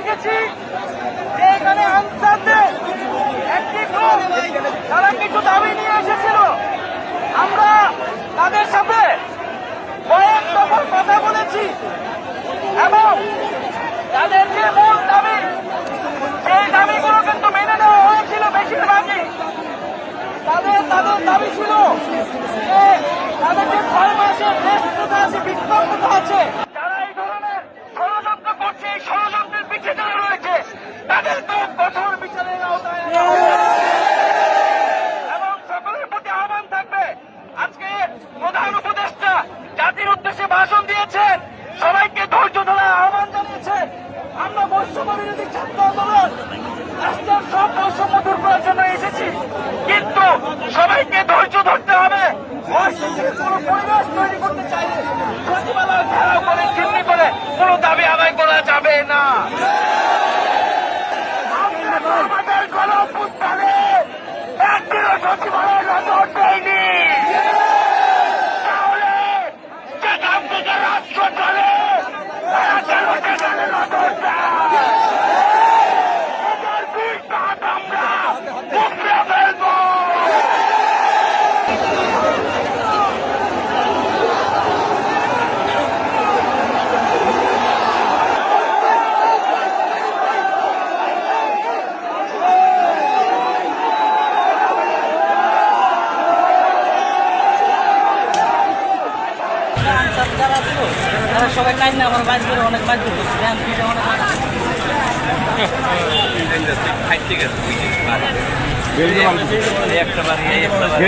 দেখেছি যে এখানে আনসারদের একটি গ্রুপ তারা কিছু দাবি নিয়ে এসেছিল। আমরা তাদের সাথে কয়েক দফার কথা বলেছি এবং তাদের যে মূল দাবি সেই দাবিগুলো কিন্তু মেনে নেওয়া হয়েছিল বেশিরভাগই। তাদের তাদের দাবি ছিল যে তাদের যে ছয় মাসের রেস্ট আছে বিক্ষোভ আছে। ধরতে হবে। কোনো দাবি আদায় করা যাবে না। আমাদের একদিনও সচিবালয় যারা ছিল তারা সবাই কাজ না আমার বাদ করে অনেক বাধ্য করছে জ্ঞান দিতে অনেক একটা বাড়ি একটা বাড়ি।